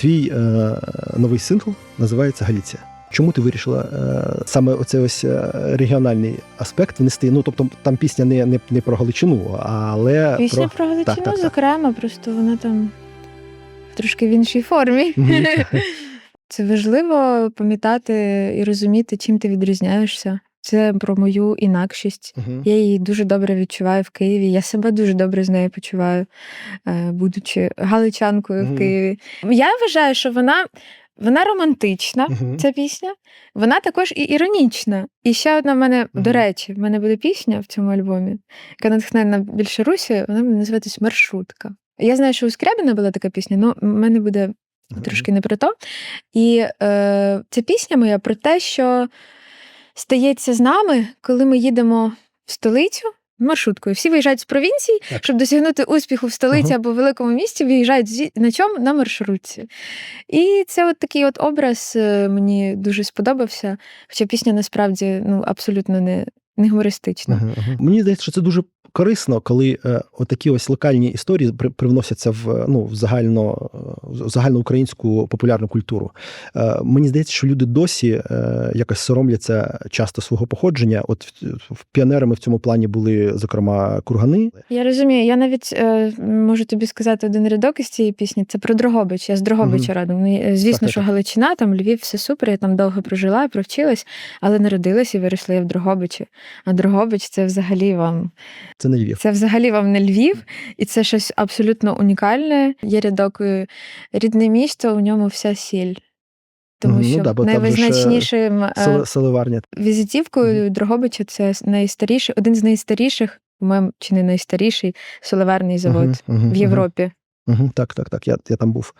Твій е, новий сингл називається Галіція. Чому ти вирішила е, саме оцей ось е, регіональний аспект внести? Ну тобто там пісня не, не, не про Галичину, але Пісня про про Галичину, так, так, так. зокрема, просто вона там трошки в іншій формі. Це важливо пам'ятати і розуміти, чим ти відрізняєшся. Це про мою інакшість. Мгм. Я її дуже добре відчуваю в Києві. Я себе дуже добре з нею почуваю, е, будучи галичанкою Мгм. в Києві. Я вважаю, що вона, вона романтична. Мгм. Ця пісня, вона також і іронічна. І ще одна в мене, Мгм. до речі, в мене буде пісня в цьому альбомі, яка натхнена більше Русі, вона буде називатись Маршрутка. Я знаю, що у Скрябіна була така пісня, але в мене буде Мгм. трошки не про то. І е, ця пісня моя про те, що стається з нами, коли ми їдемо в столицю. Маршруткою. Всі виїжджають з провінцій, Так. щоб досягнути успіху в столиці Ага. або в великому місті, виїжджають зі- на чому? На маршрутці. І це от такий от образ е, мені дуже сподобався. Хоча пісня насправді ну, абсолютно не, не гумористична. Ага, ага. Мені здається, що це дуже корисно, коли е, отакі ось локальні історії при, привносяться в ну в загально е, в загальноукраїнську популярну культуру. Е, мені здається, що люди досі е, якось соромляться часто свого походження. От піонерами в цьому плані були зокрема кургани. Я розумію, я навіть е, можу тобі сказати один рядок із цієї пісні. Це про Дрогобич. Я з Дрогобича родом. Ну, е, звісно, Так, що так. Галичина, там Львів, все супер. Я там довго прожила, провчилась, але народилась і виросла я в Дрогобичі. А Дрогобич це взагалі вам Це не Львів. Це взагалі вам не Львів, і це щось абсолютно унікальне. Є рядок е, рідне місто, у ньому вся сіль. Тому ну що да, найвизначнішим е, Селеварня. візитівкою Дрогобича це найстаріший, один з найстаріших, по-моєму, чи не найстаріший солеварний завод Мгм, мгм, в. Європі. Мгм, Так, так, так. Я, я там був.